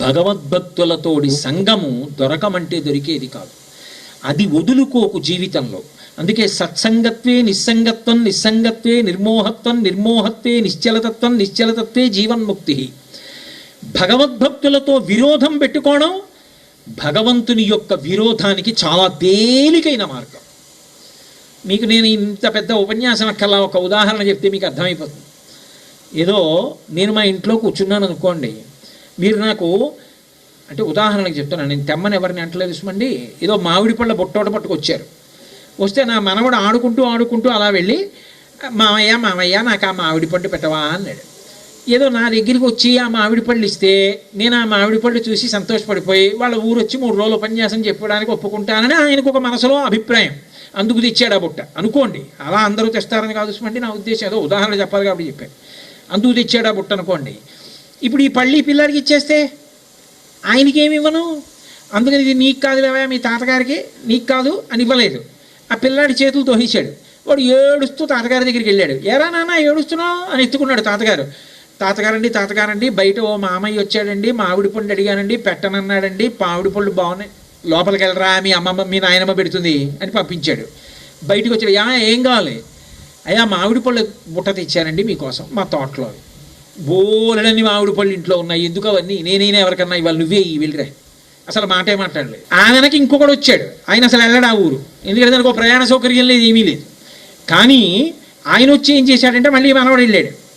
భగవద్భక్తులతోడి సంగము దొరకమంటే దొరికేది కాదు. అది వదులుకోకు జీవితంలో. అందుకే సత్సంగత్వే నిస్సంగత్వం నిస్సంగత్వే నిర్మోహత్వం నిర్మోహత్వే నిశ్చలతత్వం నిశ్చలతత్వే జీవన్ముక్తి. భగవద్భక్తులతో విరోధం పెట్టుకోవడం భగవంతుని యొక్క విరోధానికి చాలా తేలికైన మార్గం. మీకు నేను ఇంత పెద్ద ఉపన్యాసం అక్కర్లా ఒక ఉదాహరణ చెప్తే మీకు అర్థమైపోతుంది. ఏదో నేను మా ఇంట్లో కూర్చున్నాను అనుకోండి మీరు నాకు అంటే ఉదాహరణకు చెప్తున్నాను నేను తెమ్మని ఎవరిని అంటలేదు సుమండి. ఏదో మామిడి పళ్ళ బొట్టోట పట్టుకొచ్చారు వస్తే నా మనవడు ఆడుకుంటూ ఆడుకుంటూ అలా వెళ్ళి మామయ్య మామయ్య నాకు ఆ మామిడి పండు పెట్టవా? అన్నాడు. ఏదో నా దగ్గరికి వచ్చి ఆ మామిడి పళ్ళు ఇస్తే నేను ఆ మామిడి పళ్ళు చూసి సంతోషపడిపోయి వాళ్ళ ఊరు వచ్చి మూడు రోజులు ఉపన్యాసం చెప్పడానికి ఒప్పుకుంటానని ఆయనకు ఒక మనసులో అభిప్రాయం. అందుకు తెచ్చాడు ఆ బుట్ట. అనుకోండి. అలా అందరూ తెస్తారని కాదు చూసుకోండి నా ఉద్దేశం. ఏదో ఉదాహరణ చెప్పాలి కాబట్టి చెప్పాను. అందుకు తెచ్చాడు ఆ బుట్ట అనుకోండి. ఇప్పుడు ఈ పళ్ళి పిల్లాడికి ఇచ్చేస్తే ఆయనకి ఏమి ఇవ్వను? అందుకని ఇది నీకు కాదు లేవా మీ తాతగారికి నీకు కాదు అని ఇవ్వలేదు. ఆ పిల్లాడి చేతులు తోహించాడు వాడు ఏడుస్తూ తాతగారి దగ్గరికి వెళ్ళాడు. ఎరా నాన్న ఏడుస్తున్నావు? అని ఎత్తుకున్నాడు తాతగారు. తాతగారండి తాతగారండి బయట ఓ మామయ్య వచ్చాడండి మామిడి పండు అడిగానండి పెట్టనన్నాడండి మామిడి పళ్ళు బాగున్నాయి లోపలికి వెళ్ళరా మీ అమ్మమ్మ మీ నాయనమ్మ పెడుతుంది అని పంపించాడు. బయటకు వచ్చాడు. యా ఏం కావాలి? అయ్యా మామిడి పళ్ళు బుట్ట తెచ్చానండి మీకోసం మా తోటలో బోలెడన్ని మామిడి పళ్ళు ఇంట్లో ఉన్నాయి. ఎందుకు అవన్నీ? నేనైనా ఎవరికన్నా ఇవాళ నువ్వే ఈ వెళ్ళిరా అసలు మాటే మాట్లాడలేదు. ఆయనకి ఇంకొకడు వచ్చాడు. ఆయన అసలు వెళ్ళడా ఆ ఊరు. ఎందుకంటే దానికి ఒక ప్రయాణ సౌకర్యం లేదు ఏమీ లేదు. కానీ ఆయన వచ్చి ఏం చేశాడంటే మళ్ళీ మనవాడు వెళ్ళాడు.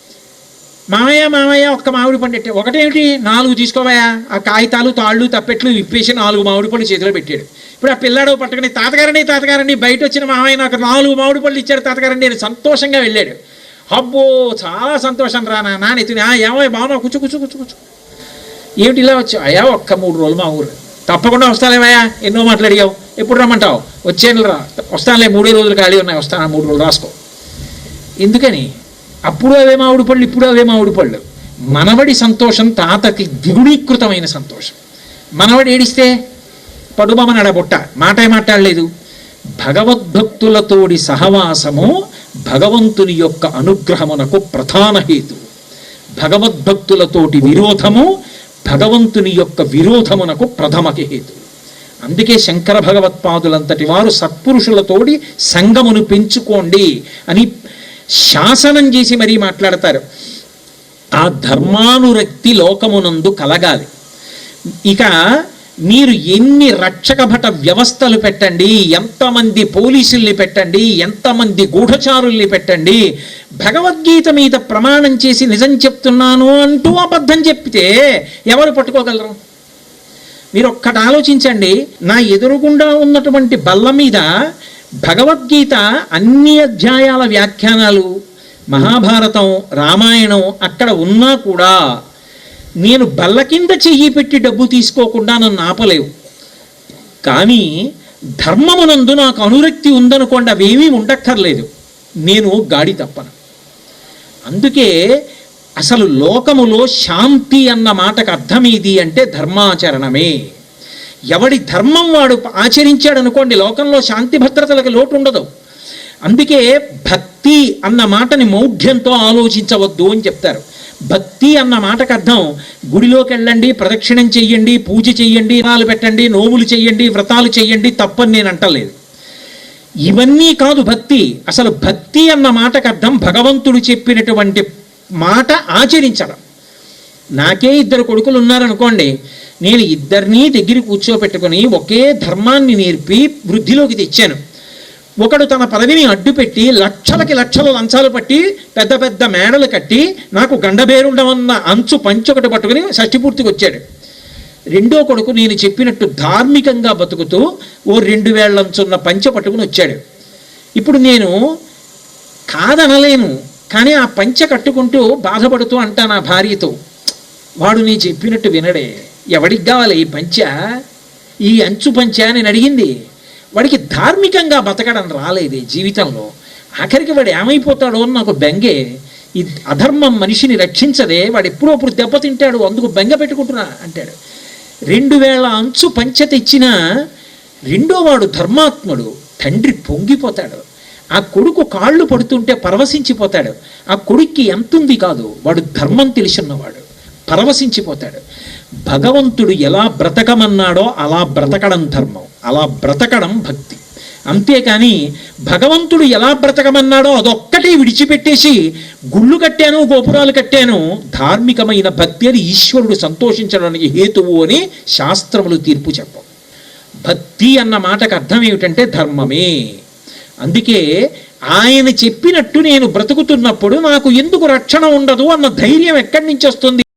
మామయ్య మామయ్య ఒక్క మామిడి పండు పెట్టే ఒకటేమిటి? నాలుగు తీసుకోవాయా? ఆ కాగితాలు తాళ్ళు తప్పెట్లు విప్పేసి నాలుగు మామిడి పళ్ళు చేతిలో పెట్టాడు. ఇప్పుడు ఆ పిల్లాడు పట్టుకుని తాతగారండి తాతగారండి బయట వచ్చిన మామయ్య నాకు నాలుగు మామిడి పళ్ళు ఇచ్చాడు తాతగారండి నేను సంతోషంగా వెళ్ళాడు. అబ్బో చాలా సంతోషం రా నాన్న. ఎత్తుని "ఆ, ఏమో బాగున్నా కూర్చో కూర్చో కూర్చో కూర్చో. ఏమిటి ఇలా వచ్చావు? అయ్యా ఒక్క మూడు రోజులు మా ఊరు. తప్పకుండా వస్తాలేవయ్యా? ఎన్నో మాటలు అడిగావు. ఎప్పుడు రమ్మంటావు? వచ్చేను రా. వస్తానులే మూడే రోజులు ఖాళీ ఉన్నాయి. వస్తాను మూడు రోజులు రాసుకో. ఎందుకని? అప్పుడు అవే మామిడి పళ్ళు ఇప్పుడు అవే మామిడి పళ్ళు. మనవడి సంతోషం తాతకి ద్విగుణీకృతమైన సంతోషం. మనవడి ఏడిస్తే పడుమని అడబొట్ట మాటే మాట్లాడలేదు. భగవద్భక్తులతోడి సహవాసము భగవంతుని యొక్క అనుగ్రహమునకు ప్రధాన హేతు. భగవద్భక్తులతోటి విరోధము భగవంతుని యొక్క విరోధమునకు ప్రథమకి హేతు. అందుకే శంకర భగవత్పాదులంతటి వారు సత్పురుషులతోటి సంగమును పెంచుకోండి అని శాసనం చేసి మరీ మాట్లాడతారు. ఆ ధర్మానురక్తి లోకమునందు కలగాలి. ఇక మీరు ఎన్ని రక్షకభట వ్యవస్థలు పెట్టండి ఎంతమంది పోలీసుల్ని పెట్టండి ఎంతమంది గూఢచారుల్ని పెట్టండి భగవద్గీత మీద ప్రమాణం చేసి నిజం చెప్తున్నాను అంటూ అబద్ధం చెప్తే ఎవరు పట్టుకోగలరు? మీరు ఒక్కటి ఆలోచించండి నా ఎదురుగుండా ఉన్నటువంటి బల్ల మీద భగవద్గీత అన్ని అధ్యాయాల వ్యాఖ్యానాలు మహాభారతం రామాయణం అక్కడ ఉన్నా కూడా నేను బల్ల కింద చెయ్యి పెట్టి డబ్బు తీసుకోకుండా నన్ను ఆపలేవు. కానీ ధర్మమునందు నాకు అనురక్తి ఉందనుకోండి అవేమీ ఉండక్కర్లేదు. నేను గాడి తప్పను. అందుకే అసలు లోకములో శాంతి అన్న మాటకు అర్థం ఏది అంటే ధర్మాచరణమే. ఎవడి ధర్మం వాడు ఆచరించాడు అనుకోండి లోకంలో శాంతి భద్రతలకు లోటు ఉండదు అందుకే భక్తి అన్న మాటని మౌఢ్యంతో ఆలోచించవద్దు అని చెప్తారు. భక్తి అన్న మాటకు అర్థం. గుడిలోకి వెళ్ళండి ప్రదక్షిణం చెయ్యండి పూజ చెయ్యండి నాలు పెట్టండి నోములు చెయ్యండి వ్రతాలు చెయ్యండి తప్పని నేను అంటలేదు. ఇవన్నీ కాదు భక్తి. అసలు భక్తి అన్న మాటకు అర్థం భగవంతుడు చెప్పినటువంటి మాట ఆచరించడం. నాకే ఇద్దరు కొడుకులు ఉన్నారనుకోండి నేను ఇద్దరినీ దగ్గర కూర్చోపెట్టుకుని ఒకే ధర్మాన్ని నేర్పి వృద్ధిలోకి తెచ్చాను. ఒకడు తన పదవిని అడ్డుపెట్టి లక్షలకి లక్షల లంచాలు పట్టి పెద్ద పెద్ద మేడలు కట్టి నాకు గండబేరుండమన్న అంచు పంచొకటి పట్టుకుని షష్టిపూర్తికి వచ్చాడు. రెండో కొడుకు నేను చెప్పినట్టు ధార్మికంగా బతుకుతూ ఓ రెండు వేళ్ళంచున్న పంచె పట్టుకుని వచ్చాడు. ఇప్పుడు నేను కాదనలేను కానీ ఆ పంచె కట్టుకుంటూ బాధపడుతూ అంటా నా భార్యతో వాడు నీ చెప్పినట్టు వినడే ఎవడికి కావాలి ఈ పంచ? ఈ అంచు పంచ? అని నేను అడిగింది. వాడికి ధార్మికంగా బతకడం రాలేదే జీవితంలో. ఆఖరికి వాడు ఏమైపోతాడో అని నాకు బెంగే ఈ అధర్మం మనిషిని రక్షించదే వాడు ఎప్పుడో అప్పుడు దెబ్బతింటాడు అందుకు బెంగ పెట్టుకుంటున్నా అంటాడు. రెండు వేల అంచు పంచ తెచ్చిన రెండో వాడు ధర్మాత్ముడు తండ్రి పొంగిపోతాడు. ఆ కొడుకు కాళ్ళు పడుతుంటే పరవశించిపోతాడు. ఆ కొడుక్కి ఎంతుంది కాదు వాడు ధర్మం తెలిసిన్నవాడు పరవశించిపోతాడు. భగవంతుడు ఎలా బ్రతకమన్నాడో అలా బ్రతకడం ధర్మం. అలా బ్రతకడం భక్తి. అంతేకాని భగవంతుడు ఎలా బ్రతకమన్నాడో అదొక్కటి విడిచిపెట్టేసి గుళ్ళు కట్టాను గోపురాలు కట్టాను ధార్మికమైన భక్తి అని ఈశ్వరుడు సంతోషించడానికి హేతువు అని శాస్త్రములు తీర్పు చెప్పవు. భక్తి అన్న మాటకు అర్థం ఏమిటంటే ధర్మమే. అందుకే ఆయన చెప్పినట్టు నేను బ్రతుకుతున్నప్పుడు నాకు ఎందుకు రక్షణ ఉండదు అన్న ధైర్యం ఎక్కడి నుంచి వస్తుంది?